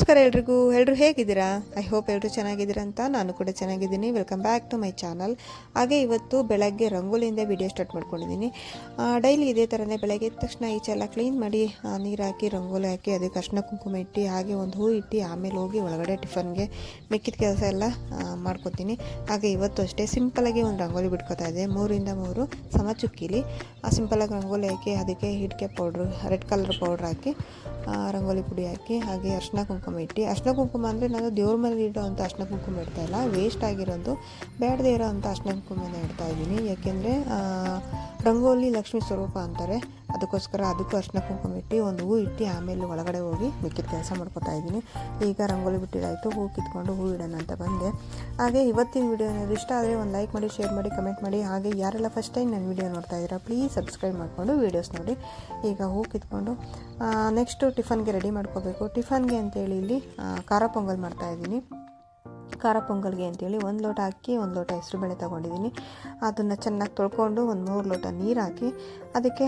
ನಮಸ್ಕಾರ ಎಲ್ರಿಗೂ. ಎಲ್ಲರೂ ಹೇಗಿದ್ದೀರಾ? ಐ ಹೋಪ್ ಎಲ್ಲರೂ ಚೆನ್ನಾಗಿದ್ದೀರಾ ಅಂತ ನಾನು ಕೂಡ ಚೆನ್ನಾಗಿದ್ದೀನಿ. Welcome back to my channel ಹಾಗೆ ಇವತ್ತು ಬೆಳಗ್ಗೆ ರಂಗೋಲಿಯಿಂದ ವಿಡಿಯೋ ಸ್ಟಾರ್ಟ್ ಮಾಡ್ಕೊಂಡಿದ್ದೀನಿ. ಡೈಲಿ ಇದೇ ಥರನೇ ಬೆಳಗ್ಗೆ ಎದ್ದ ತಕ್ಷಣ ಈಚೆಲ್ಲ ಕ್ಲೀನ್ ಮಾಡಿ ನೀರು ಹಾಕಿ, ರಂಗೋಲಿ ಹಾಕಿ, ಅದಕ್ಕೆ ಅರ್ಶಿನ ಕುಂಕುಮ ಇಟ್ಟು, ಹಾಗೆ ಒಂದು ಹೂ ಇಟ್ಟು, ಆಮೇಲೆ ಹೋಗಿ ಒಳಗಡೆ ಟಿಫನ್ಗೆ ಮಿಕ್ಕಿದ ಕೆಲಸ ಎಲ್ಲ ಮಾಡ್ಕೊತೀನಿ. ಹಾಗೆ ಇವತ್ತು ಅಷ್ಟೇ ಸಿಂಪಲಾಗಿ ಒಂದು ರಂಗೋಲಿ ಬಿಟ್ಕೋತಾ ಇದೆ ಮೂರಿಂದ ಮೂರು ಸಮ ಚುಕ್ಕಿಲಿ. ಆ ಸಿಂಪಲಾಗಿ ರಂಗೋಲಿ ಹಾಕಿ, ಅದಕ್ಕೆ ಹಿಡಿಕೆ ಪೌಡ್ರು ರೆಡ್ ಕಲರ್ ಪೌಡ್ರ್ ಹಾಕಿ ರಂಗೋಲಿ ಪುಡಿ ಹಾಕಿ, ಹಾಗೆ ಅರ್ಶಿನ ಕುಂಕುಮ ಇಟ್ಟು ಅರ್ಶಿನ ಕುಂಕುಮ ಅಂದರೆ ನಾನು ದೇವ್ರ ಮನೇಲಿ ಇಡೋ ಅಂಥ ಅರ್ಶಿನ ಕುಂಕುಮ ಇಡ್ತಾ ಇಲ್ಲ. ವೇಸ್ಟ್ ಆಗಿರೋದು ಬೇಡದೇ ಇರೋ ಅಂಥ ಅರ್ಶಿನ ಕುಂಕುಮನ ಇಡ್ತಾ ಇದ್ದೀನಿ. ಯಾಕೆಂದರೆ ರಂಗೋಲಿ ಲಕ್ಷ್ಮೀ ಸ್ವರೂಪ ಅಂತಾರೆ. ಅದಕ್ಕೋಸ್ಕರ ಅದಕ್ಕೂ ಅರ್ಶಿನ ಕುಂಕುಮ ಇಟ್ಟು ಒಂದು ಹೂ ಇಟ್ಟು ಆಮೇಲೆ ಒಳಗಡೆ ಹೋಗಿ ಮಿಕ್ಕಿದ ಕೆಲಸ ಮಾಡ್ಕೊತಾ ಇದ್ದೀನಿ. ಈಗ ರಂಗೋಲಿ ಬಿಟ್ಟಿದ್ದಾಯಿತು ಹೂ ಕಿತ್ಕೊಂಡು ಹೂ ಇಡೋಣ ಅಂತ ಬಂದೆ. ಹಾಗೆ ಇವತ್ತಿನ ವಿಡಿಯೋ ಏನಾದರೂ ಇಷ್ಟ ಆದರೆ ಒಂದು ಲೈಕ್ ಮಾಡಿ ಶೇರ್ ಮಾಡಿ ಕಮೆಂಟ್ ಮಾಡಿ. ಹಾಗೆ ಯಾರೆಲ್ಲ ಫಸ್ಟ್ ಟೈಮ್ ನನ್ನ ವಿಡಿಯೋ ನೋಡ್ತಾ ಇದ್ದೀರಾ ಪ್ಲೀಸ್ ಸಬ್ಸ್ಕ್ರೈಬ್ ಮಾಡಿಕೊಂಡು ವೀಡಿಯೋಸ್ ನೋಡಿ. ಈಗ ಹೂ ಕಿತ್ಕೊಂಡು ನೆಕ್ಸ್ಟು ಟಿಫನ್ಗೆ ರೆಡಿ ಮಾಡ್ಕೋಬೇಕು. ಟಿಫನ್ಗೆ ಅಂತೇಳಿ ಇಲ್ಲಿ ಖಾರ ಪೊಂಗಲ್ ಮಾಡ್ತಾ ಇದ್ದೀನಿ. ಖಾರ ಪೊಂಗಲ್ಗೆ ಅಂತೇಳಿ ಒಂದು ಲೋಟ ಅಕ್ಕಿ, ಒಂದು ಲೋಟ ಹೆಸರುಬೇಳೆ ತೊಗೊಂಡಿದ್ದೀನಿ. ಅದನ್ನು ಚೆನ್ನಾಗಿ ತೊಳ್ಕೊಂಡು ಒಂದು ಮೂರು ಲೋಟ ನೀರು ಹಾಕಿ, ಅದಕ್ಕೆ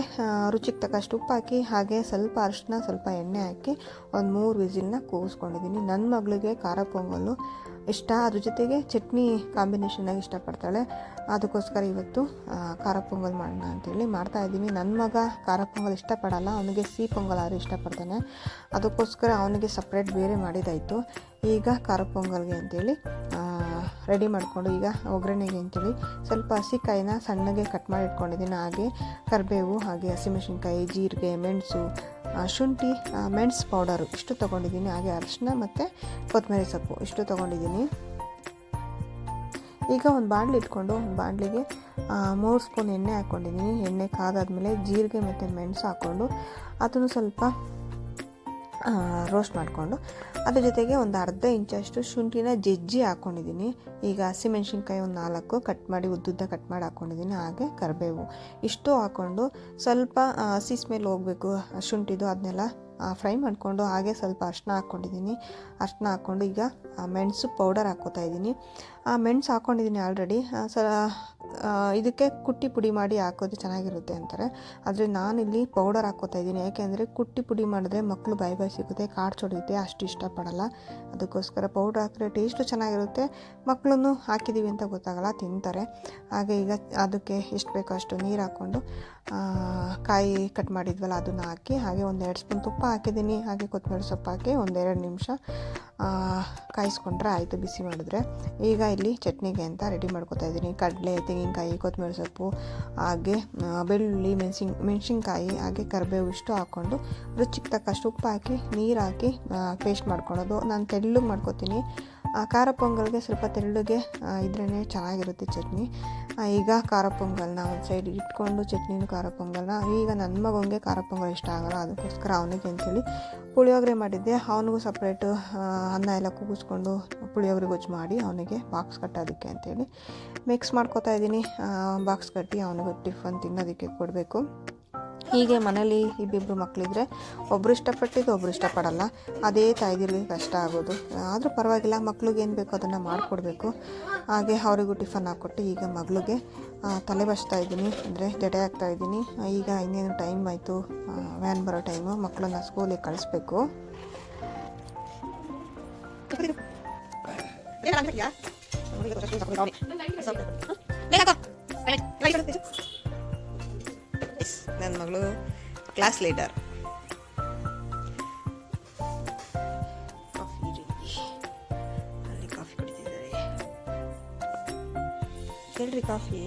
ರುಚಿಗೆ ತಕ್ಕಷ್ಟು ಉಪ್ಪು ಹಾಕಿ, ಹಾಗೆ ಸ್ವಲ್ಪ ಅರಿಶಿನ ಸ್ವಲ್ಪ ಎಣ್ಣೆ ಹಾಕಿ ಒಂದು ಮೂರು ವಿಸಿಲ್ನ ಕೂಗಿಸ್ಕೊಂಡಿದ್ದೀನಿ. ನನ್ನ ಮಗಳಿಗೆ ಖಾರ ಪೊಂಗಲ್ಲು ಇಷ್ಟ, ಅದ್ರ ಜೊತೆಗೆ ಚಟ್ನಿ ಕಾಂಬಿನೇಷನ್ನಾಗಿ ಇಷ್ಟಪಡ್ತಾಳೆ. ಅದಕ್ಕೋಸ್ಕರ ಇವತ್ತು ಖಾರ ಪೊಂಗಲ್ ಮಾಡೋಣ ಅಂತೇಳಿ ಮಾಡ್ತಾ ಇದ್ದೀನಿ. ನನ್ನ ಮಗ ಖಾರ ಪೊಂಗಲ್ ಇಷ್ಟಪಡಲ್ಲ, ಅವನಿಗೆ ಸಿಹಿ ಪೊಂಗಲ್ ಆದರೂ ಇಷ್ಟಪಡ್ತಾನೆ. ಅದಕ್ಕೋಸ್ಕರ ಅವನಿಗೆ ಸಪ್ರೇಟ್ ಬೇರೆ ಮಾಡಿದಾಯಿತು ಈಗ ಖಾರ ಪೊಂಗಲ್ಗೆ ಅಂತೇಳಿ ರೆಡಿ ಮಾಡಿಕೊಂಡು ಈಗ ಒಗ್ಗರಣೆಗೆ ಅಂತೇಳಿ ಸ್ವಲ್ಪ ಹಸಿಕಾಯಿನ ಸಣ್ಣಗೆ ಕಟ್ ಮಾಡಿ ಇಟ್ಕೊಂಡಿದ್ದೀನಿ. ಹಾಗೆ ಕರಿಬೇವು, ಹಾಗೆ ಹಸಿಮೆಣಸಿನ್ಕಾಯಿ, ಜೀರಿಗೆ, ಮೆಣಸು ಶುಂಠಿ ಮೆಣಸು ಪೌಡರು ಇಷ್ಟು ತೊಗೊಂಡಿದ್ದೀನಿ. ಹಾಗೆ ಅರಿಶಿನ ಮತ್ತು ಕೊತ್ತಂಬರಿ ಸೊಪ್ಪು ಇಷ್ಟು ತೊಗೊಂಡಿದ್ದೀನಿ. ಈಗ ಒಂದು ಬಾಣಲಿ ಇಟ್ಕೊಂಡು ಒಂದು ಬಾಣಲಿಗೆ ಮೂರು ಸ್ಪೂನ್ ಎಣ್ಣೆ ಹಾಕ್ಕೊಂಡಿದ್ದೀನಿ ಎಣ್ಣೆ ಕಾದಾದ್ಮೇಲೆ ಜೀರಿಗೆ ಮತ್ತು ಮೆಣಸು ಹಾಕ್ಕೊಂಡು ಅದನ್ನು ಸ್ವಲ್ಪ ರೋಸ್ಟ್ ಮಾಡಿಕೊಂಡು, ಅದ್ರ ಜೊತೆಗೆ ಒಂದು ಅರ್ಧ ಇಂಚಷ್ಟು ಶುಂಠಿನ ಜಜ್ಜಿ ಹಾಕ್ಕೊಂಡಿದ್ದೀನಿ ಈಗ ಹಸಿಮೆಣ್ಸಿನ್ಕಾಯಿ ಒಂದು ನಾಲ್ಕು ಕಟ್ ಮಾಡಿ ಉದ್ದುದ್ದ ಕಟ್ ಮಾಡಿ ಹಾಕ್ಕೊಂಡಿದ್ದೀನಿ ಹಾಗೆ ಕರಿಬೇವು. ಇಷ್ಟು ಹಾಕ್ಕೊಂಡು ಸ್ವಲ್ಪ ಹಸಿ ಸ್ಮೆಲ್ ಹೋಗಬೇಕು ಶುಂಠಿದು ಅದನ್ನೆಲ್ಲ ಫ್ರೈ ಮಾಡಿಕೊಂಡು ಹಾಗೆ ಸ್ವಲ್ಪ ಅರ್ಶಿನ ಹಾಕ್ಕೊಂಡಿದ್ದೀನಿ ಅರ್ಶಿನ ಹಾಕ್ಕೊಂಡು ಈಗ ಮೆಣಸು ಪೌಡರ್ ಹಾಕ್ಕೋತಾ ಇದ್ದೀನಿ. ಮೆಣಸು ಹಾಕ್ಕೊಂಡಿದ್ದೀನಿ ಆಲ್ರೆಡಿ. ಸ ಇದಕ್ಕೆ ಕುಟ್ಟಿ ಪುಡಿ ಮಾಡಿ ಹಾಕೋದು ಚೆನ್ನಾಗಿರುತ್ತೆ ಅಂತಾರೆ. ಆದರೆ ನಾನಿಲ್ಲಿ ಪೌಡರ್ ಹಾಕೋತಾ ಇದ್ದೀನಿ. ಯಾಕೆಂದರೆ ಕುಟ್ಟಿ ಪುಡಿ ಮಾಡಿದ್ರೆ ಮಕ್ಕಳು ಬಾಯಿ ಬಾಯಿ ಸಿಗುತ್ತೆ, ಕಾಡು ಚೊಡಿಯುತ್ತೆ, ಅಷ್ಟು ಇಷ್ಟಪಡಲ್ಲ. ಅದಕ್ಕೋಸ್ಕರ ಪೌಡ್ರ್ ಹಾಕಿದ್ರೆ ಟೇಸ್ಟು ಚೆನ್ನಾಗಿರುತ್ತೆ. ಮಕ್ಕಳನ್ನು ಹಾಕಿದ್ದೀವಿ ಅಂತ ಗೊತ್ತಾಗಲ್ಲ, ತಿಂತಾರೆ. ಹಾಗೆ ಈಗ ಅದಕ್ಕೆ ಎಷ್ಟು ಬೇಕೋ ಅಷ್ಟು ನೀರು ಹಾಕ್ಕೊಂಡು ಕಾಯಿ ಕಟ್ ಮಾಡಿದ್ವಲ್ಲ ಅದನ್ನು ಹಾಕಿ, ಹಾಗೆ ಒಂದೆರಡು ಸ್ಪೂನ್ ತುಪ್ಪ ಹಾಕಿದ್ದೀನಿ. ಹಾಗೆ ಕೊತ್ತಂಬರಿ ಸೊಪ್ಪು ಹಾಕಿ ಒಂದೆರಡು ನಿಮಿಷ ಕಾಯಿಸ್ಕೊಂಡ್ರೆ ಆಯಿತು ಬಿಸಿ ಮಾಡಿದ್ರೆ. ಈಗ ಇಲ್ಲಿ ಚಟ್ನಿಗೆ ಅಂತ ರೆಡಿ ಮಾಡ್ಕೊತಾ ಇದ್ದೀನಿ. ಕಡಲೆ, ತೆಂಗಿನಕಾಯಿ, ಕೊತ್ತಂಬರಿ ಸೊಪ್ಪು, ಹಾಗೆ ಬೆಳ್ಳುಳ್ಳಿ, ಮೆಣಸಿನ್, ಮೆಣಸಿನ್ಕಾಯಿ, ಹಾಗೆ ಕರಿಬೇವು ಇಷ್ಟು ಹಾಕ್ಕೊಂಡು ರುಚಿಗೆ ತಕ್ಕಷ್ಟು ಉಪ್ಪು ಹಾಕಿ, ನೀರು ಹಾಕಿ ಪೇಸ್ಟ್ ಮಾಡ್ಕೊಳೋದು ನಾನು ತೆಳ್ಳಗೆ ಮಾಡ್ಕೊತೀನಿ. ಖಾರ ಪೊಂಗಲ್ಗೆ ಸ್ವಲ್ಪ ತೆಳ್ಳಗೆ ಇದ್ರೇ ಚೆನ್ನಾಗಿರುತ್ತೆ ಚಟ್ನಿ. ಈಗ ಖಾರ ಪೊಂಗಲ್ನ ಒಂದು ಸೈಡ್ ಇಟ್ಕೊಂಡು ಚಟ್ನಿನೂ ಖಾರ ಪೊಂಗಲ್ನ. ಈಗ ನನ್ನ ಮಗನಿಗೆ ಖಾರ ಪೊಂಗಲ್ ಇಷ್ಟ ಆಗಲ್ಲ, ಅದಕ್ಕೋಸ್ಕರ ಅವನಿಗೆ ಅಂತೇಳಿ ಪುಳಿಯೋಗರೆ ಮಾಡಿದ್ದೆ. ಅವನಿಗೂ ಸಪ್ರೇಟು ಅನ್ನ ಎಲ್ಲ ಕೂಗಿಸ್ಕೊಂಡು ಪುಳಿಯೋಗರೆ ಗೊಜ್ಜು ಮಾಡಿ ಅವನಿಗೆ ಬಾಕ್ಸ್ ಕಟ್ಟೋದಕ್ಕೆ ಅಂತೇಳಿ ಮಿಕ್ಸ್ ಮಾಡ್ಕೊತಾ ಇದ್ದೀನಿ. ಬಾಕ್ಸ್ ಕಟ್ಟಿ ಅವನಿಗೆ ಟಿಫನ್ ತಿನ್ನೋದಕ್ಕೆ ಕೊಡಬೇಕು. ಹೀಗೆ ಮನೇಲಿ ಇಬ್ಬಿಬ್ಬರು ಮಕ್ಕಳಿದ್ರೆ ಒಬ್ಬರು ಇಷ್ಟಪಟ್ಟಿದ್ದು ಒಬ್ಬರು ಇಷ್ಟಪಡಲ್ಲ. ಅದೇ ತಾಯ್ದಿರಿಗೆ ಕಷ್ಟ ಆಗೋದು. ಆದರೂ ಪರವಾಗಿಲ್ಲ, ಮಕ್ಳಿಗೆ ಏನು ಬೇಕೋ ಅದನ್ನು ಮಾಡಿಕೊಡ್ಬೇಕು. ಹಾಗೆ ಅವರಿಗೂ ಟಿಫನ್ ಹಾಕ್ಕೊಟ್ಟು ಈಗ ಮಗಳಿಗೆ ತಲೆ ಬಚ್ತಾ ಇದ್ದೀನಿ. ಅಂದರೆ ಜಡೆ ಆಗ್ತಾ ಇದ್ದೀನಿ. ಈಗ ಇನ್ನೇನು ಟೈಮ್ ಆಯಿತು. ವ್ಯಾನ್ ಬರೋ ಟೈಮು. ಮಕ್ಕಳನ್ನ ಸ್ಕೂಲಿಗೆ ಕಳಿಸ್ಬೇಕು. ನನ್ನ ಮಗಳು ಕ್ಲಾಸ್ ಲೀಡರ್ ಕಾಫಿ ರೀ ಅಲ್ಲಿ ಕಾಫಿ ಕುಡಿತಿದ್ದಾರೆ ಹೇಳ್ರಿ ಕಾಫಿ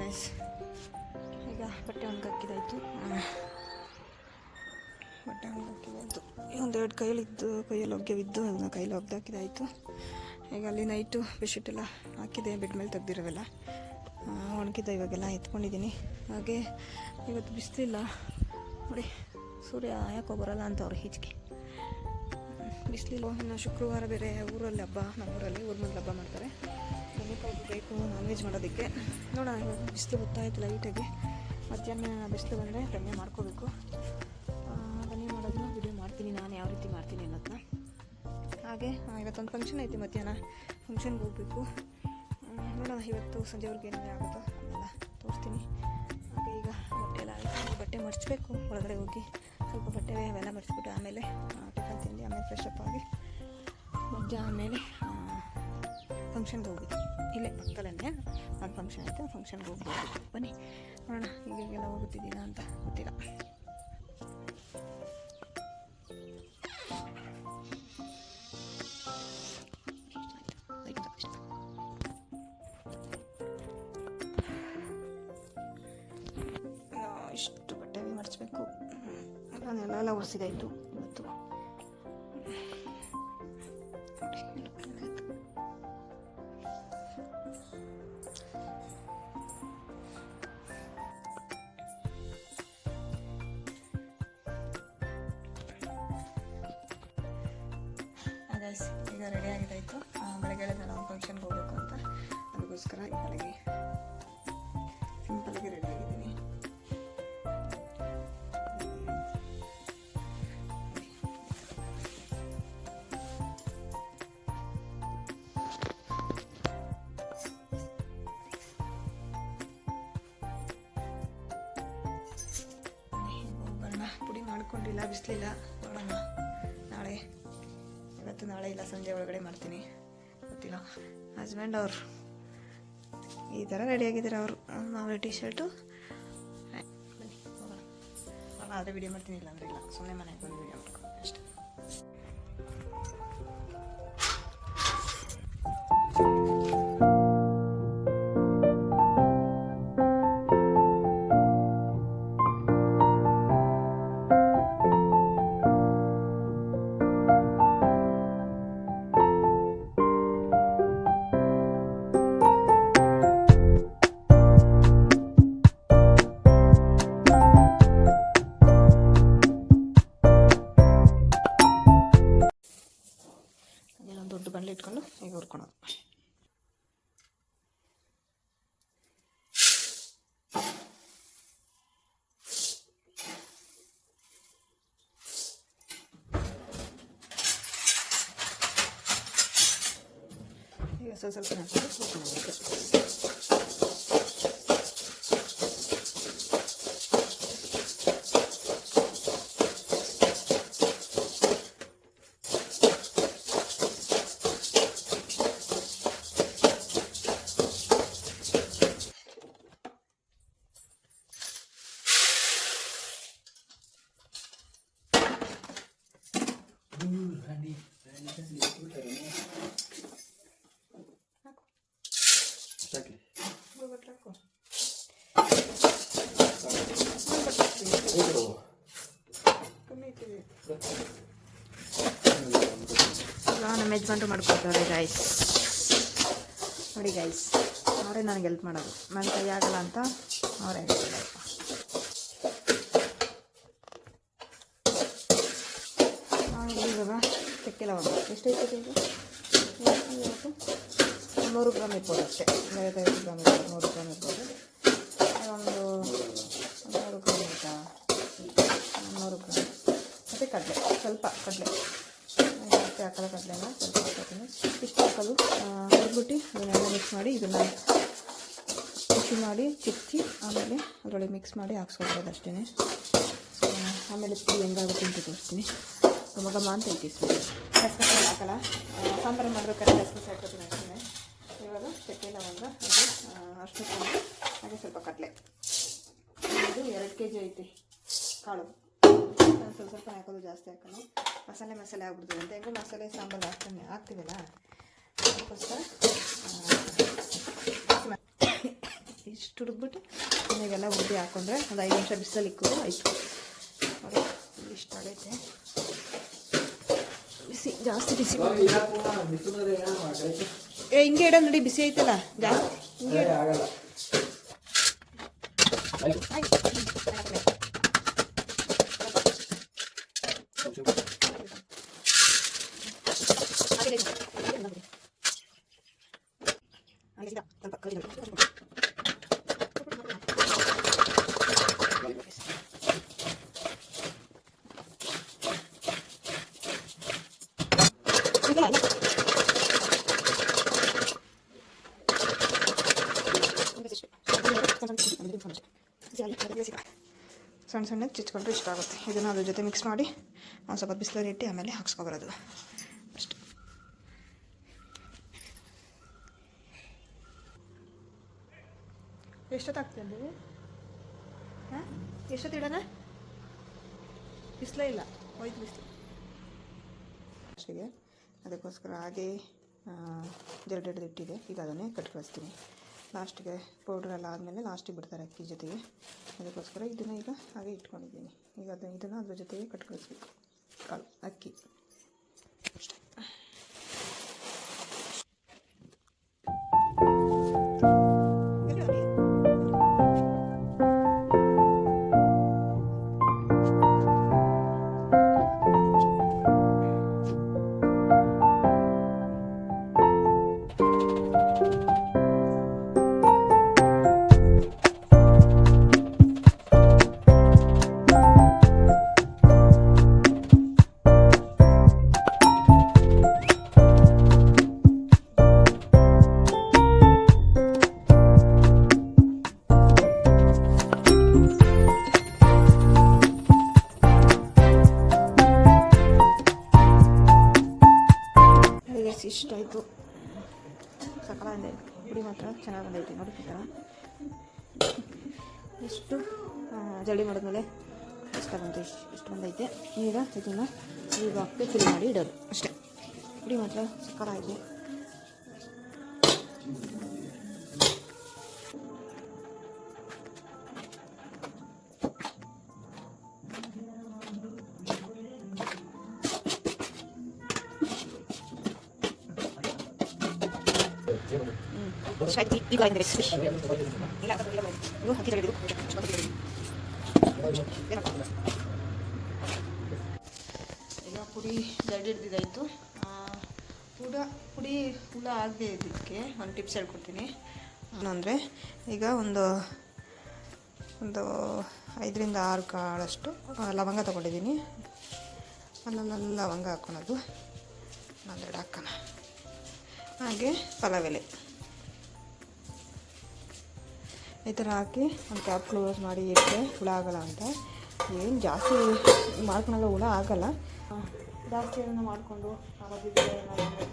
ಗೈಸ್ ಈಗ ಬಟ್ಟೆ ಒಣಗಾಕಿದಾಯ್ತು ಬಟ್ಟೆ ಒಣಗಾಕಿದಾಯ್ತು ಒಂದೆರಡು ಕೈಯಲ್ಲಿದ್ದು, ಕೈಯಲ್ಲಿ ಒಗ್ಗೆವಿದ್ದು, ಅದನ್ನ ಕೈಯಲ್ಲಿ ಒಗ್ದಾಕಿದಾಯ್ತು ಈಗ ಅಲ್ಲಿ ನೈಟು ಬೆಡ್ಶೀಟ್ ಎಲ್ಲ ಹಾಕಿದೆ ಬೆಡ್ ಮೇಲೆ ತೆಗ್ದಿರೋವೆಲ್ಲ. ಒಣಗಿದ್ದ ಇವಾಗೆಲ್ಲ ಎತ್ಕೊಂಡಿದ್ದೀನಿ. ಹಾಗೆ ಇವತ್ತು ಬಿಸಿಲಿಲ್ಲ. ನೋಡಿ, ಸೂರ್ಯ ಯಾಕೋ ಬರಲ್ಲ ಅಂತ ಅವ್ರು ಹಿಚ್ಕೆ ಬಿಸಿಲಿಲ್ಲ ಇನ್ನು ಶುಕ್ರವಾರ ಬೇರೆ ಊರಲ್ಲಿ ಹಬ್ಬ, ನಮ್ಮೂರಲ್ಲಿ ಊರ ಮುಂದೆ ಹಬ್ಬ ಮಾಡ್ತಾರೆ. ಬನ್ನಿಕಾಯಿ ಬೇಕು ನಾನ್ ವೆಜ್ ಮಾಡೋದಕ್ಕೆ. ನೋಡೋಣ, ಇವಾಗ ಬಿಸಿಲು ಗೊತ್ತಾಯಿತು ಲೈಟಾಗಿ ಮಧ್ಯಾಹ್ನ ಬಿಸಿಲು ಬಂದರೆ ಬೆಣ್ಣೆ ಮಾಡ್ಕೋಬೇಕು. ಬನ್ನಿ ಮಾಡೋದನ್ನ ವಿಡಿಯೋ ಮಾಡ್ತೀನಿ ನಾನು, ಯಾವ ರೀತಿ ಮಾಡ್ತೀನಿ ಅನ್ನೋದನ್ನ. ಹಾಗೆ ಇವತ್ತೊಂದು ಫಂಕ್ಷನ್ ಐತಿ ಮಧ್ಯಾಹ್ನ. ಫಂಕ್ಷನ್ಗೆ ಹೋಗಬೇಕು. ನೋಡೋಣ, ಇವತ್ತು ಸಂಜೆವರೆಗೆ ಏನೇನು ಆಗುತ್ತೋ? ಅದೆಲ್ಲ ತೋರಿಸ್ತೀನಿ. ಹಾಗೆ ಈಗ ಬಟ್ಟೆ ಎಲ್ಲ ಆಯಿತು. ಬಟ್ಟೆ ಮರ್ಚಬೇಕು, ಒಳಗಡೆ ಹೋಗಿ. ಸ್ವಲ್ಪ ಬಟ್ಟೆ ಅವೆಲ್ಲ ಮರ್ಚಿಬಿಟ್ಟು ಆಮೇಲೆ ಟಿಫನ್ ತಿಂದು ಆಮೇಲೆ ಫ್ರೆಶ್ ಅಪ್ ಆಗಿ ಮಧ್ಯಾಹ್ನ ಆಮೇಲೆ ಫಂಕ್ಷನ್ಗೆ ಹೋಗಿದ್ದು ಇಲ್ಲೇ ಪಕ್ಕದಲ್ಲೇ ಅದು ಫಂಕ್ಷನ್ ಆಯಿತು ಫಂಕ್ಷನ್ಗೆ ಹೋಗ್ಬೋದು. ಬನ್ನಿ. ನೋಡೋಣ ಈಗ ಈಗೀಗೆಲ್ಲ ಹೋಗುತ್ತಿದ್ದೀನ ಅಂತ ಗೊತ್ತಿಲ್ಲ. ಇಷ್ಟು ಬಟ್ಟೆ ಮರ್ಚಬೇಕು. ಅದನ್ನೆಲ್ಲ ಎಲ್ಲ ಒರೆಸಿದಾಯ್ತು ಇವತ್ತು. ಈಗ ರೆಡಿ ಆಗಿದ್ದಾಯಿತು. ಬೆಳಗ್ಗೆ ಹೇಳಿದ್ನಲ್ಲ ಒಂದು ಫಂಕ್ಷನ್ಗೆ ಹೋಗಬೇಕು ಅಂತ. ಅದಕ್ಕೋಸ್ಕರ ಈ ಬೆಳಗ್ಗೆ ಸಿಂಪಲಾಗಿ ರೆಡಿ ಆಗಿದ್ದೀನಿ. ಪುಡಿ ಮಾಡ್ಕೊಂಡಿಲ್ಲ, ಬಿಸಿಲಿಲ್ಲ, ನೋಡೋಣ. ಇವತ್ತು ನಾಳೆ ಇಲ್ಲ, ಸಂಜೆ ಒಳಗಡೆ ಮಾಡ್ತೀನಿ. ಗೊತ್ತಿಲ್ಲ. ಹಸ್ಬೆಂಡ್ ಅವರು ಈ ಥರ ರೆಡಿಯಾಗಿದ್ದಾರೆ ಅವರು. ಮಾಮೂಲಿ ಟಿ ಶರ್ಟು ಬನ್ನಿ, ಹೋಗೋಣ. ಆದರೆ ವಿಡಿಯೋ ಮಾಡ್ತೀನಿ ಇಲ್ಲ ಅಂದರೆ ಇಲ್ಲ. ಸುಮ್ಮನೆ ಮನೆಗೆ ಬಂದು ಈಗ ಹುರ್ಕೊಳೋದು ಈಗ ಸ್ವಲ್ಪ ಸ್ವಲ್ಪ ಹಾಕೊಂಡು ಯಜಮಾನ್ರು ಮಾಡ್ಕೊಡ್ತಾರೆ ಗೈಸ್ ನೋಡಿ ಗೈಸ್ ಅವರೇ ನನಗೆ ಹೆಲ್ಪ್ ಮಾಡೋದು. ನನ್ನ ಕೈ ಆಗಲ್ಲ ಅಂತ ಅವರೇ ಇವಾಗ ಚಕ್ಕೆ ಲವಂಗ. ಎಷ್ಟೈತೆ ಇದು ಇವತ್ತು ನೂರು ಗ್ರಾಮ್ ಇರ್ಬೋದು ಅಷ್ಟೇ. ಐವತ್ತೈದು ಗ್ರಾಮ್ ಇರ್ಬೋದು, ನೂರು ಗ್ರಾಮ್ ಇರ್ಬೋದು. ಒಂದು ನೂರು ಗ್ರಾಮ್ ಆಯಿತಾ? ನೂರು ಗ್ರಾಮ್ ಮತ್ತು ಕಡಲೆ. ಸ್ವಲ್ಪ ಕಡಲೆ. ಜಾಸ್ತಿ ಹಾಕಲ್ಲ ಕಡಲೆನ ಸ್ವಲ್ಪ ಹಾಕೋತೀನಿ ಇಷ್ಟು ಹಾಕೋದು. ಹುರ್ಬಿಟ್ಟು ಅದನ್ನೆಲ್ಲ ಮಿಕ್ಸ್ ಮಾಡಿ ಇದನ್ನು ಬಿಸಿ ಮಾಡಿ ಚಿಕ್ಕಿ ಆಮೇಲೆ ಅದರೊಳಗೆ ಮಿಕ್ಸ್ ಮಾಡಿ ಹಾಕ್ಸ್ಕೊಬೋದು ಅಷ್ಟೇ ಆಮೇಲೆ ಪುಡಿ ಹೆಂಗಾಗುತ್ತೆ ಅಂತ ತೋರಿಸ್ತೀನಿ. ತುಂಬ ಗಮ ಅಂತ ಐತಿ ಗಸಗಸೆ ಹಾಕಲ್ಲ. ಆ, ಸಾಂಬಾರು ಮಾಡ್ಬೇಕಾದ್ರೆ ಗಸಗಸೆ ಹಾಕೋತೀನಿ ಅಷ್ಟೇ ಇವಾಗ ಚಕ್ಕೆ ಲವಂಗ ಅಷ್ಟು ಹಾಗೆ ಸ್ವಲ್ಪ ಕಡಲೆ. ಇದು ಎರಡು ಕೆ ಜಿ ಐತಿ ಕಾಳು. ಸ್ವಲ್ಪ ಸ್ವಲ್ಪ ಹಾಕೋದು ಜಾಸ್ತಿ ಹಾಕೋಣ ಮಸಾಲೆ ಮಸಾಲೆ ಆಗ್ಬಿಡ್ತದೆ. ಅಂತ ಹೆಂಗೂ ಮಸಾಲೆ ಸಾಂಬಾರು ಹಾಕ್ತಾನೆ ಹಾಕ್ತೀವಲ್ಲ? ಅದಕ್ಕೋಸ್ಕರ ಇಷ್ಟು ಹುಡುಗ್ಬಿಟ್ಟು ಮನೆಗೆಲ್ಲ ಉದ್ದಿ ಹಾಕೊಂಡ್ರೆ ಒಂದು ಐದು ನಿಮಿಷ ಬಿಸಿಲಲ್ಲಿ ಇಕ್ಕೋದು ಆಯಿತು. ಇಷ್ಟು ಆಗೈತೆ. ಬಿಸಿ ಜಾಸ್ತಿ ಬಿಸಿ ಏ ಹಿಂಗೆ ಇಡೋ ನೋಡಿ ಬಿಸಿ ಐತಲ್ಲ ಜಾಸ್ತಿ. ಹಿಂಗೆ ಆಯ್ತು. ಸಣ್ಣ ಸಣ್ಣ ಚಿಚ್ಕೊಂಡ್ರೆ ಇಷ್ಟ ಆಗುತ್ತೆ. ಇದನ್ನು ಅದ್ರ ಜೊತೆ ಮಿಕ್ಸ್ ಮಾಡಿ, ಒಂದು ಸ್ವಲ್ಪ ಬಿಸಿಲಲ್ಲಿ ಇಟ್ಟು ಆಮೇಲೆ ಹಾಕ್ಸ್ಕೊಬರೋದು. ಅಷ್ಟು. ಎಷ್ಟೊತ್ತಾಗ್ತದೆ ಹಾಂ? ಎಷ್ಟೊತ್ತು ಇಡೋಣ ಬಿಸಿಲೇ ಇಲ್ಲ. ಹೋಯ್ತು ಬಿಸಿಲು. ಅಷ್ಟಿಗೆ. ಅದಕ್ಕೋಸ್ಕರ ಹಾಗೆ ಜರಡಿಡ್ದು ಇಟ್ಟಿದೆ. ಈಗ ಅದನ್ನೇ ಕಟ್ ಕಳಿಸ್ತೀನಿ ಲಾಸ್ಟಿಗೆ ಪೌಡ್ರ್ ಎಲ್ಲ ಆದಮೇಲೆ ಲಾಸ್ಟಿಗೆ ಬಿಡ್ತಾರೆ ಅಕ್ಕಿ ಜೊತೆಗೆ. ಅದಕ್ಕೋಸ್ಕರ ಇದನ್ನು ಈಗ ಹಾಗೆ ಇಟ್ಕೊಂಡಿದ್ದೀನಿ. ಈಗ ಅದನ್ನು, ಇದನ್ನು ಅದ್ರ ಜೊತೆಗೆ ಕಟ್ ಕಳಿಸ್ಬೇಕು ಕಾಳು, ಅಕ್ಕಿ. ಪುಡಿ ಮಾತ್ರ ಚೆನ್ನಾಗಿ ಬಂದೈತೆ. ನೋಡಿ ಈ ಥರ ಇಷ್ಟು ಜಲ್ದಿ ಮಾಡಿದ್ಮೇಲೆ ಇಷ್ಟ ಬಂತು, ಇಷ್ಟು ಇಷ್ಟು ಬಂದೈತೆ. ಈಗ ಇದನ್ನು ಈಗ ಹಾಕಿ ಫಿಲ್ ಮಾಡಿ ಇಡೋದು. ಅಷ್ಟೇ. ಪುಡಿ ಮಾತ್ರ ಸಕಾಲಾಗಿದೆ ಈಗ ಪುಡಿ ಜಲ್ದಿ ಹಿಡ್ದಿದ್ದಾಯಿತು ಪುಡ ಪುಡಿ ಹುಳ ಆಗದೆ ಇದಕ್ಕೆ ಒಂದು ಟಿಪ್ಸ್ ಹೇಳ್ಕೊಡ್ತೀನಿ. ಅಂದರೆ ಈಗ ಒಂದು ಒಂದು ಐದರಿಂದ ಆರು ಕಾಳಷ್ಟು ಲವಂಗ ತೊಗೊಂಡಿದ್ದೀನಿ. ಅಲ್ಲಲ್ಲ ಲವಂಗ ಹಾಕ್ಕೊಳೋದು ಒಂದೆರಡು ಹಾಕೋಣ. ಹಾಗೆ ಪಲಾವ್ ಎಲೆ. ಈ ಥರ ಹಾಕಿ ಒಂದು ಕ್ಯಾಪ್ ಕ್ಲೋಸ್ ಮಾಡಿ ಇಟ್ಟರೆ ಹುಳ ಆಗಲ್ಲ ಅಂತ. ಏನು ಜಾಸ್ತಿ ಮಾಡ್ಕೊಳಲ್ಲ ಹುಳ ಆಗಲ್ಲ. ಜಾಸ್ತಿ ಅದನ್ನು ಮಾಡಿಕೊಂಡು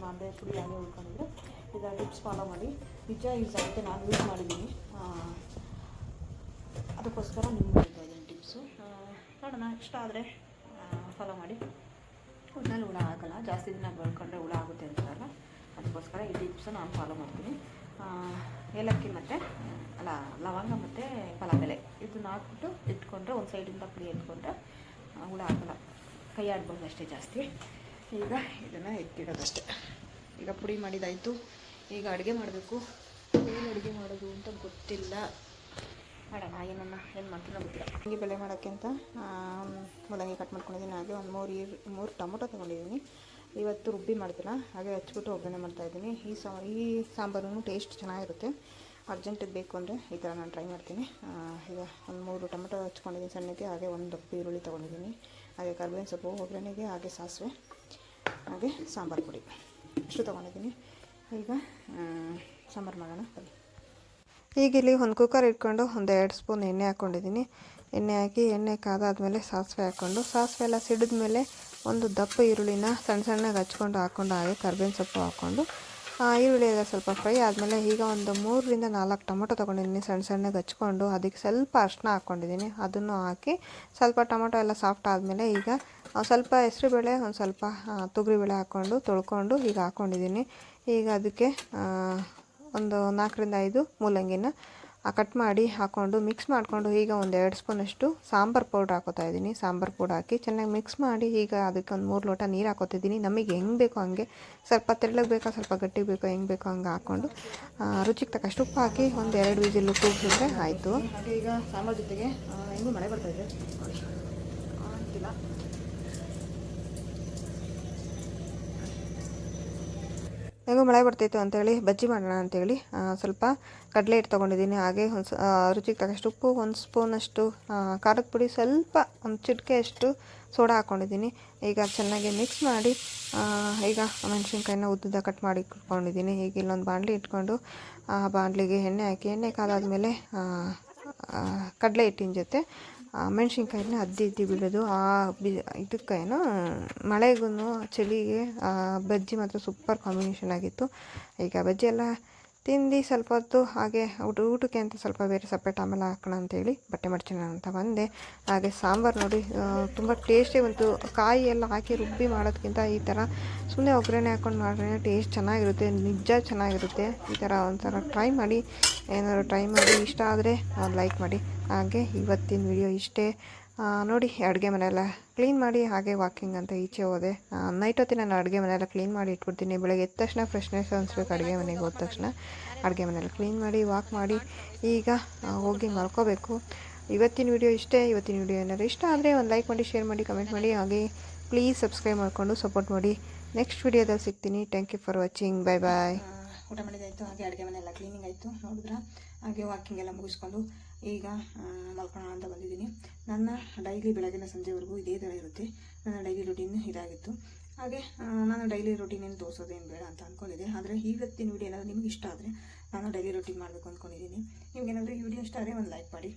ಮಾಡಿದೆ, ಪುಡಿ ಹಾಗೆ ಉಳ್ಕೊಂಡಿದ್ರೆ ಇದರ ಟಿಪ್ಸ್ ಫಾಲೋ ಮಾಡಿ. ನಿಜ ಯೂಸ್ ಆಗುತ್ತೆ ನಾನು ಯೂಸ್ ಮಾಡಿದ್ದೀನಿ. ಅದಕ್ಕೋಸ್ಕರ ನಿಮ್ಗೆ ಇದ್ದೀನಿ ಟಿಪ್ಸು ನೋಡೋಣ, ಇಷ್ಟ ಆದರೆ ಫಾಲೋ ಮಾಡಿ. ಒಟ್ನಲ್ಲಿ ಹುಳ ಆಗಲ್ಲ. ಜಾಸ್ತಿ ದಿನ ಬೆಳ್ಕೊಂಡ್ರೆ ಹುಳ ಆಗುತ್ತೆ ಅಂತಾರಲ್ಲ, ಅದಕ್ಕೋಸ್ಕರ ಈ ಟಿಪ್ಸ್ ನಾನು ಫಾಲೋ ಮಾಡ್ತೀನಿ. ಏಲಕ್ಕಿ ಮತ್ತು, ಅಲ್ಲ, ಲವಂಗ ಮತ್ತು ಪಲಾವ್ ಎಲೆ. ಇದನ್ನ ಹಾಕ್ಬಿಟ್ಟು ಇಟ್ಕೊಂಡ್ರೆ, ಒಂದು ಸೈಡಿಂದ ಪುಡಿ ಎತ್ಕೊಂಡ್ರೆ ಹುಳ ಹಾಕಲ್ಲ ಕೈ ಆಡ್ಬೋದು ಅಷ್ಟೇ ಜಾಸ್ತಿ. ಈಗ ಇದನ್ನು ಎತ್ತಿಡೋದಷ್ಟೇ ಈಗ ಪುಡಿ ಮಾಡಿದಾಯಿತು. ಈಗ ಅಡುಗೆ ಮಾಡಬೇಕು. ಏನು ಅಡುಗೆ ಮಾಡೋದು ಅಂತ ಗೊತ್ತಿಲ್ಲ. ಮಾಡೋಣ ಏನನ್ನ, ಏನು ಮಾಡ್ತೀನೋ ಗೊತ್ತಿಲ್ಲ. ಹಂಗೆ ಬೆಳೆ ಮಾಡೋಕ್ಕಿಂತ ಮೂಲಂಗಿ ಕಟ್ ಮಾಡ್ಕೊಂಡಿದ್ದೀನಿ. ಹಾಗೆ ಒಂದು ಮೂರು ಈರು, ಮೂರು ಟೊಮೊಟೊ ತೊಗೊಂಡಿದ್ದೀನಿ. ಇವತ್ತು ರುಬ್ಬಿ ಮಾಡ್ತೀನಿ? ಹಾಗೆ ಹಚ್ಬಿಟ್ಟು ಒಗ್ಗರಣೆ ಮಾಡ್ತಾಯಿದ್ದೀನಿ ಈ ಸಾ, ಈ ಸಾಂಬಾರು ಟೇಸ್ಟ್ ಚೆನ್ನಾಗಿರುತ್ತೆ. ಅರ್ಜೆಂಟಿಗೆ ಬೇಕು ಅಂದರೆ ಈ ಥರ ನಾನು ಟ್ರೈ ಮಾಡ್ತೀನಿ. ಈಗ ಒಂದು ಮೂರು ಟೊಮೊಟೊ ಹಚ್ಕೊಂಡಿದ್ದೀನಿ ಸಣ್ಣಗೆ, ಹಾಗೆ ಒಂದು ದಪ್ಪ ಈರುಳ್ಳಿ ತೊಗೊಂಡಿದ್ದೀನಿ. ಹಾಗೆ ಕರ್ಬೇವಿನ ಸೊಪ್ಪು, ಒಗ್ಗರಣೆಗೆ, ಹಾಗೆ ಸಾಸಿವೆ, ಹಾಗೆ ಸಾಂಬಾರು ಪುಡಿ. ಇಷ್ಟು ತೊಗೊಂಡಿದ್ದೀನಿ. ಈಗ ಸಾಂಬಾರು ಮಾಡೋಣ. ಬನ್ನಿ. ಈಗ ಇಲ್ಲಿ ಒಂದು ಕುಕ್ಕರ್ ಇಟ್ಕೊಂಡು ಒಂದು ಎರಡು ಸ್ಪೂನ್ ಎಣ್ಣೆ ಹಾಕ್ಕೊಂಡಿದ್ದೀನಿ. ಎಣ್ಣೆ ಹಾಕಿ, ಎಣ್ಣೆ ಕಾದಾದಮೇಲೆ ಸಾಸಿವೆ ಹಾಕ್ಕೊಂಡು, ಸಾಸಿವೆ ಎಲ್ಲ ಸಿಡಿದ ಮೇಲೆ ಒಂದು ದಪ್ಪ ಈರುಳ್ಳಿನ ಸಣ್ಣ ಸಣ್ಣಗೆ ಹಚ್ಕೊಂಡು ಹಾಕ್ಕೊಂಡು ಹಾಗೆ ಕರ್ಬೇವಿನ ಸೊಪ್ಪು ಹಾಕ್ಕೊಂಡು ಈರುಳ್ಳಿ ಎಲ್ಲ ಸ್ವಲ್ಪ ಫ್ರೈ ಆದಮೇಲೆ ಈಗ ಒಂದು ಮೂರರಿಂದ ನಾಲ್ಕು ಟೊಮೊಟೊ ತೊಗೊಂಡಿದ್ದೀನಿ ಸಣ್ಣ ಸಣ್ಣಗೆ ಹಚ್ಕೊಂಡು, ಅದಕ್ಕೆ ಸ್ವಲ್ಪ ಅರಿಶಿನ ಹಾಕ್ಕೊಂಡಿದ್ದೀನಿ. ಅದನ್ನು ಹಾಕಿ ಸ್ವಲ್ಪ ಟೊಮೊಟೊ ಎಲ್ಲ ಸಾಫ್ಟ್ ಆದಮೇಲೆ ಈಗ ಸ್ವಲ್ಪ ಹೆಸರುಬೇಳೆ, ಒಂದು ಸ್ವಲ್ಪ ತೊಗರಿ ತೊಗರಿಬೇಳೆ ಹಾಕ್ಕೊಂಡು ತೊಳ್ಕೊಂಡು ಈಗ ಹಾಕ್ಕೊಂಡಿದ್ದೀನಿ ಈಗ ಅದಕ್ಕೆ ಒಂದು ನಾಲ್ಕರಿಂದ ಐದು ಮೂಲಂಗಿನ ಕಟ್ ಮಾಡಿ ಹಾಕ್ಕೊಂಡು ಮಿಕ್ಸ್ ಮಾಡಿಕೊಂಡು ಈಗ ಒಂದು ಎರಡು ಸ್ಪೂನಷ್ಟು ಸಾಂಬಾರು ಪೌಡ್ರ್ ಹಾಕೋತಾ ಇದ್ದೀನಿ. ಸಾಂಬಾರು ಪೌಡ್ರ್ ಹಾಕಿ ಚೆನ್ನಾಗಿ ಮಿಕ್ಸ್ ಮಾಡಿ ಈಗ ಅದಕ್ಕೆ ಒಂದು ಮೂರು ಲೋಟ ನೀರು ಹಾಕೋತಿದ್ದೀನಿ. ನಮಗೆ ಹೆಂಗೆ ಬೇಕೋ ಹಂಗೆ. ಸ್ವಲ್ಪ ತೆಳ್ಳಗೆ ಬೇಕೋ, ಸ್ವಲ್ಪ ಗಟ್ಟಿಗೆ ಬೇಕೋ, ಹೆಂಗೆ ಬೇಕೋ ಹಂಗೆ ಹಾಕ್ಕೊಂಡು ರುಚಿಗೆ ತಕ್ಕಷ್ಟು ಉಪ್ಪು ಹಾಕಿ ಒಂದು ಎರಡು ವಿಸಿಲು ಕೂಗಿಸಿದ್ರೆ ಆಯಿತು. ಈಗ ಸಾಂಬಾರು ಜೊತೆಗೆ ಹೆಂಗೂ ಮಳೆ ಬರ್ತಾಯಿದೆ ಹೆಂಗೋ ಮಳೆ ಬರ್ತಿತ್ತು ಅಂತೇಳಿ, ಬಜ್ಜಿ ಮಾಡೋಣ ಅಂತೇಳಿ ಸ್ವಲ್ಪ ಕಡಲೆ ಹಿಟ್ಟು ತೊಗೊಂಡಿದ್ದೀನಿ. ಹಾಗೆ ಒಂದು ರುಚಿಗೆ ತಕ್ಕಷ್ಟು ಉಪ್ಪು, ಒಂದು ಸ್ಪೂನಷ್ಟು ಖಾರದ ಪುಡಿ, ಸ್ವಲ್ಪ ಒಂದು ಚಿಟಿಕೆಯಷ್ಟು ಸೋಡಾ ಹಾಕ್ಕೊಂಡಿದ್ದೀನಿ ಈಗ ಚೆನ್ನಾಗಿ ಮಿಕ್ಸ್ ಮಾಡಿ ಈಗ ಮೆಣಸಿನ್ಕಾಯಿನ ಉದ್ದುದ್ದ ಕಟ್ ಮಾಡಿ ಇಟ್ಕೊಂಡಿದ್ದೀನಿ. ಈಗ ಇಲ್ಲೊಂದು ಬಾಣಲಿ ಇಟ್ಕೊಂಡು, ಆ, ಬಾಣಲಿಗೆ ಎಣ್ಣೆ ಹಾಕಿ, ಎಣ್ಣೆ ಕಾದಾದಮೇಲೆ ಕಡಲೆ ಹಿಟ್ಟಿನ ಜೊತೆ ಮೆಣಸಿನ್ಕಾಯಿನ ಅದ್ದಿ ಇದ್ದಿ ಬಿಡೋದು, ಆ ಬಿ, ಇದಕ್ಕೇನು, ಮಳೆಗೂ ಚಳಿಗೆ ಬಜ್ಜಿ ಮಾತ್ರ ಸೂಪರ್ ಕಾಂಬಿನೇಷನ್ ಆಗಿತ್ತು. ಈಗ ಬಜ್ಜಿ ಎಲ್ಲ ತಿಂದು ಸ್ವಲ್ಪ ಹೊತ್ತು ಹಾಗೆ ಊಟ, ಊಟಕ್ಕೆ ಅಂತ ಸ್ವಲ್ಪ ಬೇರೆ ಸಪ್ರೇಟ್ ಆಮೇಲೆ ಹಾಕೋಣ ಅಂತೇಳಿ ಬಟ್ಟೆ ಮಡ್ಚೋಣ ಅಂತ ಬಂದೆ. ಹಾಗೆ ಸಾಂಬಾರು ನೋಡಿ ತುಂಬ ಟೇಸ್ಟಿ ಬಂತು ಕಾಯಿ ಎಲ್ಲ ಹಾಕಿ ರುಬ್ಬಿ ಮಾಡೋದಕ್ಕಿಂತ ಈ ಥರ ಸುಮ್ಮನೆ ಒಗ್ಗರಣೆ ಹಾಕ್ಕೊಂಡು ಮಾಡಿದ್ರೆ ಟೇಸ್ಟ್ ಚೆನ್ನಾಗಿರುತ್ತೆ, ನಿಜ ಚೆನ್ನಾಗಿರುತ್ತೆ. ಈ ಥರ ಒಂಥರ ಟ್ರೈ ಮಾಡಿ, ಏನಾದ್ರು ಟ್ರೈ ಮಾಡಿ, ಇಷ್ಟ ಆದರೆ ಲೈಕ್ ಮಾಡಿ. ಹಾಗೆ ಇವತ್ತಿನ ವಿಡಿಯೋ ಇಷ್ಟೇ. ನೋಡಿ, ಅಡುಗೆ ಮನೆಯೆಲ್ಲ ಕ್ಲೀನ್ ಮಾಡಿ, ಹಾಗೆ ವಾಕಿಂಗ್ ಅಂತ ಈಚೆ ಹೋದೆ. ನೈಟ್ ಹೊತ್ತಿಗೆ ನಾನು ಅಡುಗೆ ಮನೆಯೆಲ್ಲ ಕ್ಲೀನ್ ಮಾಡಿ ಇಟ್ಬಿಡ್ತೀನಿ. ಬೆಳಗ್ಗೆ ಎದ್ದ ತಕ್ಷಣ ಫ್ರೆಶ್ನೆಸ್ ಅನಿಸ್ಬೇಕು ಅಡುಗೆ ಮನೆಗೆ ಹೋದ ತಕ್ಷಣ. ಅಡುಗೆ ಮನೆಯೆಲ್ಲ ಕ್ಲೀನ್ ಮಾಡಿ ವಾಕ್ ಮಾಡಿ, ಈಗ ಹೋಗಿ ಮಲ್ಕೋಬೇಕು. ಇವತ್ತಿನ ವಿಡಿಯೋ ಇಷ್ಟೇ. ಇವತ್ತಿನ ವಿಡಿಯೋ ಏನಾದ್ರು ಇಷ್ಟ ಆದರೆ ಒಂದು ಲೈಕ್ ಮಾಡಿ ಶೇರ್ ಮಾಡಿ ಕಮೆಂಟ್ ಮಾಡಿ. ಹಾಗೆ ಪ್ಲೀಸ್ ಸಬ್ಸ್ಕ್ರೈಬ್ ಮಾಡಿಕೊಂಡು ಸಪೋರ್ಟ್ ಮಾಡಿ. ನೆಕ್ಸ್ಟ್ ವಿಡಿಯೋದಲ್ಲಿ ಸಿಗ್ತೀನಿ. Thank you for watching bye bye ಊಟ ಮಾಡಿದಾಯಿತು ಹಾಗೆ ಅಡುಗೆ ಮನೆಯೆಲ್ಲ ಕ್ಲೀನಿಂಗ್ ಆಯಿತು. ನೋಡಿದ್ರ? ಹಾಗೆ ವಾಕಿಂಗ್ ಎಲ್ಲ ಮುಗಿಸ್ಕೊಂಡು ಈಗ ಮಲ್ಕೊಳ್ಳೋಣ ಅಂತ ಬಂದಿದ್ದೀನಿ. ನನ್ನ ಡೈಲಿ ಬೆಳಗಿನ ಸಂಜೆವರೆಗೂ ಇದೇ ಥರ ಇರುತ್ತೆ. ನನ್ನ ಡೈಲಿ ರುಟೀನ್ ಇದಾಗಿತ್ತು. ಹಾಗೆ ನಾನು ಡೈಲಿ ರುಟೀನ್ ಏನು ತೋರಿಸೋದೇನು ಬೇಡ ಅಂತ ಅಂದ್ಕೊಂಡಿದ್ದೆ ಆದರೆ ಇವತ್ತಿನ ವಿಡಿಯೋ ಏನಾದರೂ ನಿಮ್ಗೆ ಇಷ್ಟ ಆದರೆ ನಾನು ಡೈಲಿ ರುಟೀನ್ ಮಾಡಬೇಕು ಅಂದ್ಕೊಂಡಿದ್ದೀನಿ ನಿಮ್ಗೇನಾದರೂ ಈ ವಿಡಿಯೋ ಇಷ್ಟ ಆದರೆ ಒಂದು ಲೈಕ್ ಮಾಡಿ.